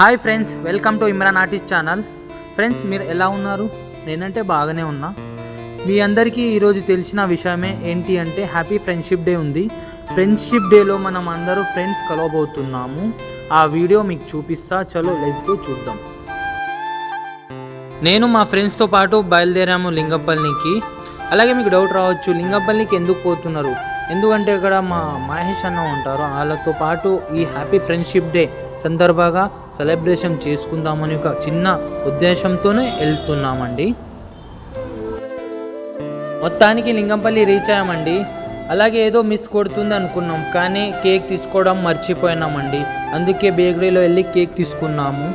Hi friends welcome to Imran artist channel. Friends మీరు ఎలా ఉన్నారు? నేనంటే బాగానే ఉన్నా. మీ అందరికీ ఈరోజు తెలిసిన విషయమే ఏంటి అంటే హ్యాపీ ఫ్రెండ్షిప్ డే ఉంది. ఫ్రెండ్షిప్ డేలో మనం అందరూ ఫ్రెండ్స్ కలవబోతున్నాము. ఆ వీడియో మీకు చూపిస్తా. చలో లెట్స్ గో చూద్దాం. నేను మా ఫ్రెండ్స్తో పాటు బయలుదేరాము లింగపల్లికి అలాగే మీకు డౌట్ రావచ్చు లింగపల్లికి ఎందుకు పోతున్నారు? ఎందుకంటే ఇక్కడ మా మహేష్ అన్న ఉంటారు. వాళ్ళతో పాటు ఈ హ్యాపీ ఫ్రెండ్షిప్ డే సందర్భంగా సెలబ్రేషన్ చేసుకుందామని ఒక చిన్న ఉద్దేశంతోనే వెళ్తున్నామండి. మొత్తానికి లింగంపల్లి రీచ్ అయ్యామండి. అలాగే ఏదో మిస్ కొడుతుంది అనుకున్నాం కానీ కేక్ తీసుకోవడం మర్చిపోయినామండి. అందుకే బేకరీలో వెళ్ళి కేక్ తీసుకున్నాము.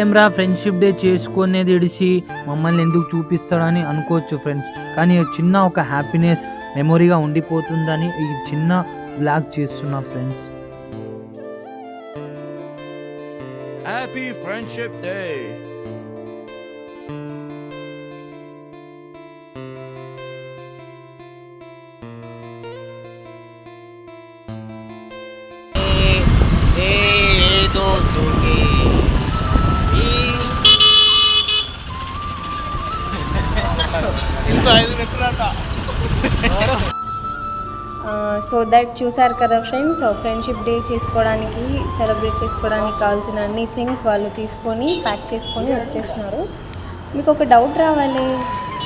ఏమ్రా ఫ్రెండ్షిప్ డే చేసుకునేది ఇడిసి మమ్మల్ని ఎందుకు చూపిస్తాడని అనుకోవచ్చు ఫ్రెండ్స్ కానీ చిన్న ఒక హ్యాపీనెస్ మెమొరీగా ఉండిపోతుందని ఈ చిన్న బ్లాగ్ చేస్తున్నా friends Happy Friendship Day! So that చూసారు కదా ఫ్రెండ్స్ ఫ్రెండ్షిప్ డే చేసుకోవడానికి సెలబ్రేట్ చేసుకోవడానికి కావాల్సిన అన్ని థింగ్స్ వాళ్ళు తీసుకొని ప్యాక్ చేసుకొని వచ్చేసినారు మీకు ఒక డౌట్ రావాలి.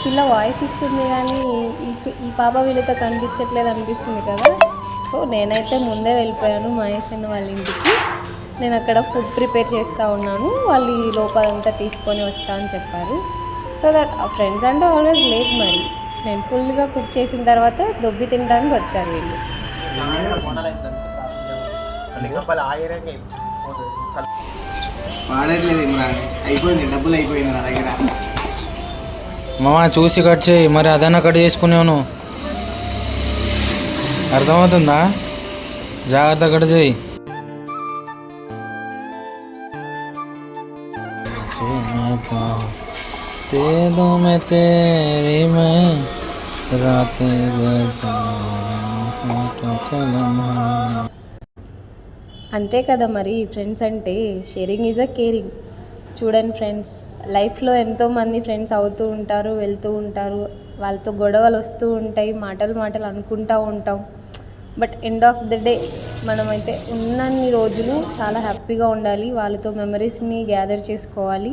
పిల్ల వాయిస్ ఇస్తుంది కానీ ఈ ఈ పాప వీళ్ళతో కనిపించట్లేదు అనిపిస్తుంది కదా. సో నేనైతే ముందే వెళ్ళిపోయాను మహేష్ అన్న వాళ్ళ ఇంటికి. నేను అక్కడ ఫుడ్ ప్రిపేర్ చేస్తూ ఉన్నాను. వాళ్ళు ఈ లోపలంతా తీసుకొని వస్తా అని చెప్పారు. సో దట్ ఫ్రెండ్స్ అంటే ఆల్వేస్ లేట్ మరి. నేను ఫుల్గా కుక్ చేసిన తర్వాత దొబ్బి తినడానికి వచ్చారు వీళ్ళు వాడట్లేదు ఇమ్రాన్ అయిపోయింది డబ్బులు అయిపోయింది నా దగ్గర మామ చూసి కట్ చేయి మరి అదన్నా కట్ చేసుకునేవను అర్థమవుతుందా జాగ్రత్త కట్ చేయి तेदों में तेरी मैं అంతే కదా మరి ఫ్రెండ్స్ అంటే షేరింగ్ ఈజ్ అ కేరింగ్ చూడండి ఫ్రెండ్స్ లైఫ్లో ఎంతోమంది ఫ్రెండ్స్ అవుతూ ఉంటారు వెళ్తూ ఉంటారు. వాళ్ళతో గొడవలు వస్తూ ఉంటాయి మాటలు మాటలు అనుకుంటూ ఉంటాం. But end of the day మనమైతే ఉన్నన్ని రోజులు చాలా హ్యాపీగా ఉండాలి. వాళ్ళతో మెమరీస్ని గ్యాదర్ చేసుకోవాలి.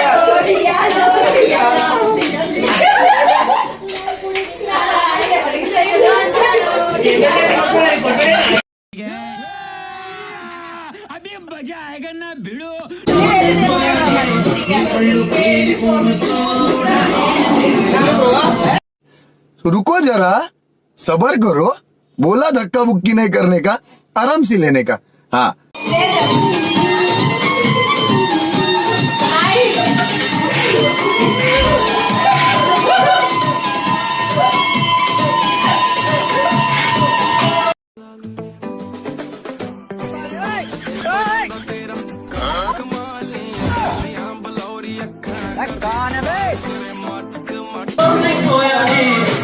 सपना भिड़ो। सही रुको जरा, सबर करो, बोला धक्का बुक्की नहीं करने का, आराम से लेने का। हाँ।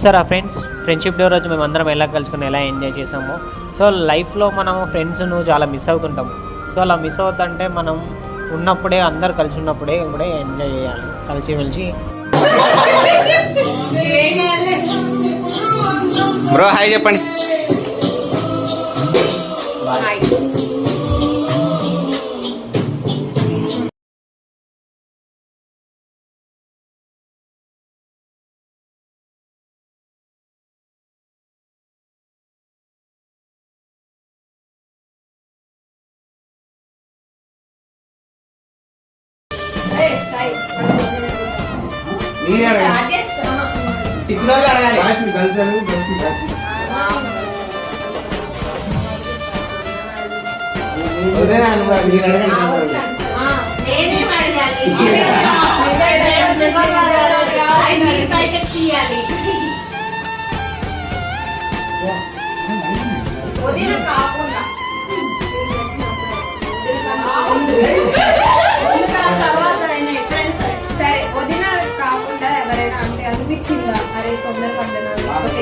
చూసారా ఫ్రెండ్స్? ఫ్రెండ్షిప్ డే రోజు మేము అందరం ఎలా కలుసుకుని ఎలా ఎంజాయ్ చేసామో. సో లైఫ్లో మనము ఫ్రెండ్స్ను చాలా మిస్ అవుతుంటాము సో అలా మిస్ అవుతుంటే మనం ఉన్నప్పుడే అందరు కలిసి ఉన్నప్పుడే కూడా ఎంజాయ్ చేయాలి. కలిసి మెలిసి బ్రో హాయ్ చెప్పండి. बस बस बस बस ಅದೇ ನಾನು నేనే అడగాలి బయటకు తీయాలి వదిన కాకుండా అంటే అనిపించిందా అరే తొందర పడ్డనా లేకపోతే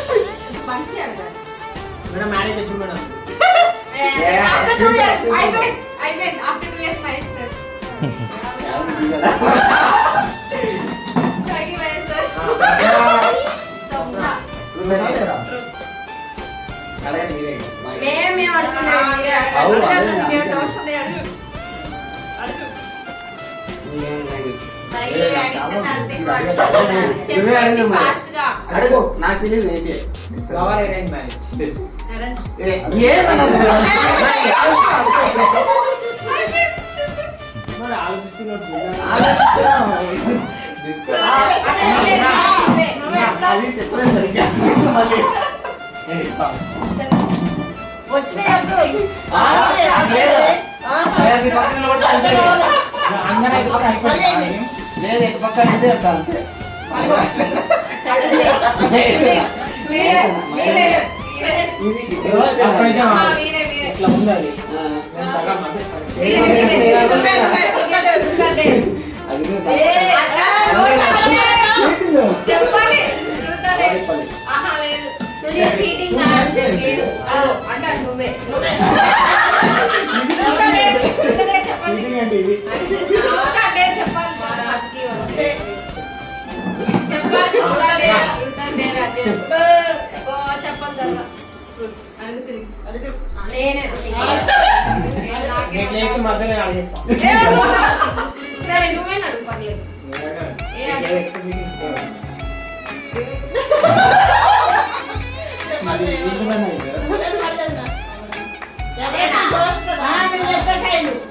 సీఎం. ఈరోజు ఎవరితో పోయినావు? మా ఫ్రెండ్ తో వచ్చి ఫ్రెండ్ బెస్ట్ ఫ్రెండ్ బెస్ట్ నేనే ట్రూత్ అంటే మంచిగా అడగాలి మేడం మ్యారేజ్ ఎప్పుడు madam after two years, I went, I went after two years myself. Thank you, my sir. Somna. మేమే అడుగుతున్నాం మీరే అడగండి. అడుగు. నాకు తెలియదు ఏంటి కావాలి అరేంజ్ మ్యారేజ్ మరి ఆలోచిస్తున్నట్టు అదే, లేదు. ఇటు పక్కన ఇదే అంట అంతే. ఇట్లా ఉంది అది. చెప్పాలి. నువ్వే, నువ్వే చెప్పాలి. చెప్పాలి. సరే నువ్వే నడుపు పర్లేదు. చెప్పాలి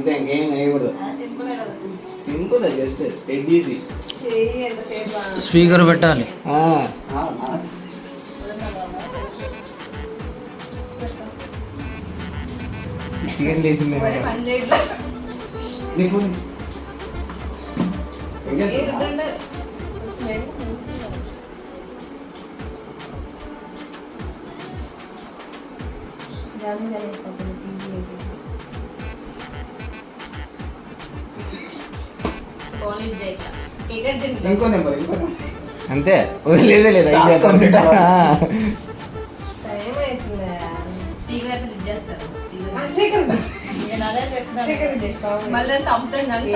అంతే ఇంకేం వేయకూడదు. Simple just dead easy. Speaker పెట్టాలి. చికెన్ నీకు జామిన్. ఇంకో నెంబర్ ఇంకో నెంబర్. అంతే. లేదు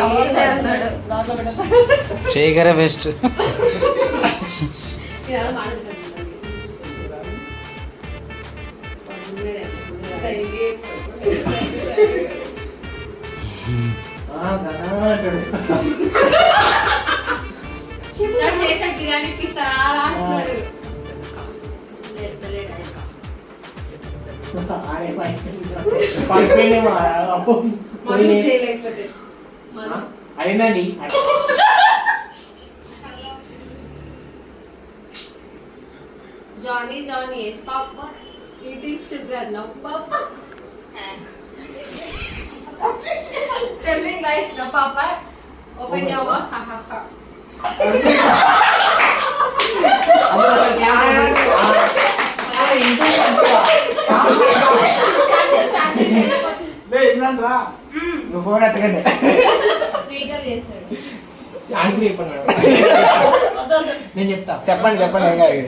చంపుతాడు చంపుతాడు చేయగరే బెస్ట్. అయిందండి Johny Johny yes papa eating sugar నవ్వు పాప Telling lies, no, Papa. Open your mouth, ha. Ha ha. నువ్వు ఫోన్ ఎత్తకండి. ఆంటీ చెప్పన్నాడు నేను చెప్తా చెప్పండి చెప్పండి కాదు.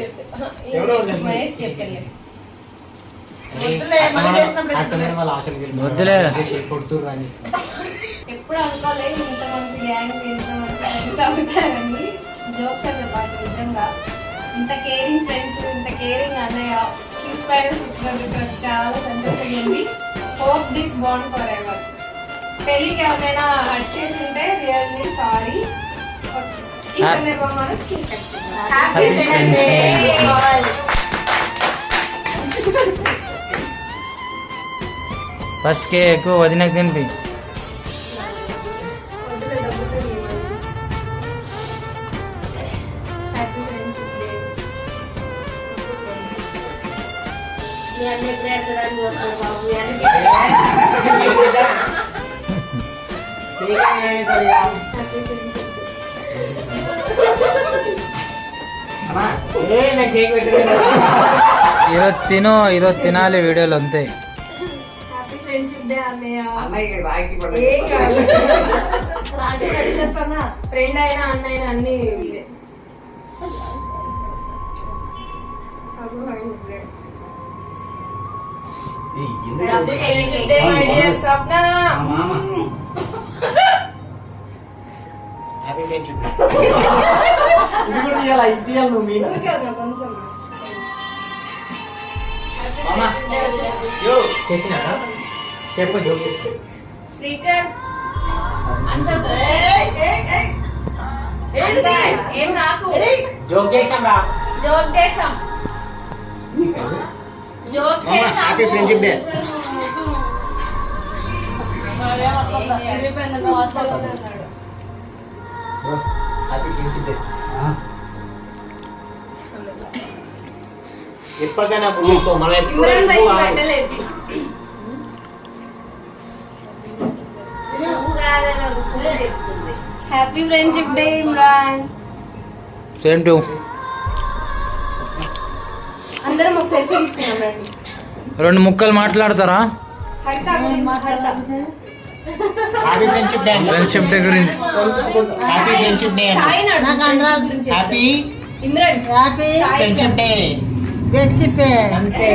మహేష్ చెప్పండి. వద్దులే. ఎప్పుడు అనుకోలేదు ఇంత మంచి గ్యాంగ్ జోక్స్ అనే పాట నిజంగా. ఇంత కేరింగ్ ఫ్రెండ్స్ ఇంత కేరింగ్ అన్నయ్య కిస్ పేరెంట్స్ ఇచ్చినందుకు చాలా సంతోషంగా ఉంది hope this bond forever పెళ్ళికి ఎవరైనా హట్ చేసి ఉంటే రియల్లీ సారీ ఈ Happy- సందర్భంలో హ్యాపీ ఫ్రెండ్షిప్ డే కేక్ పెట్టలేదు ఈరోజు తిను ఈరోజు తినాలి వీడియోలో అంతే అన్నయ్య ఫ్రెండ్ అయినా అన్న అయినా అన్ని మీరే స్వప్న మామ. హ్యాపీ ఫ్రెండ్షిప్ ఇది కూడా తీయాలి? ఇది తీయాలి నువ్వు మీ ఊరికే వదినా, కొంచెం. మామ. యో చేసినా చెప్పు జోక్ చేసుకో శ్రీకర్ అంత అంత ఏం రాకు జోక్ చేసాం రా జోక్ చేసాం జోక్ మామ చేసాం హ్యాపీ ఫ్రెండ్షిప్ డే హాస్టల్లో ఉన్నాడు హ్యాపీ ఫ్రెండ్షిప్ డే ఎప్పటికైనా గుర్తుకో మనం ఎప్పుడు happy friendship day Imran same to అందరం ఒక సెల్ఫీ తీసుకున్నాం రండి. రెండు ముక్కలు మాట్లాడతారా? Happy friendship day friendship day గురించి. Happy friendship day happy Imran happy friendship day friendship అంతే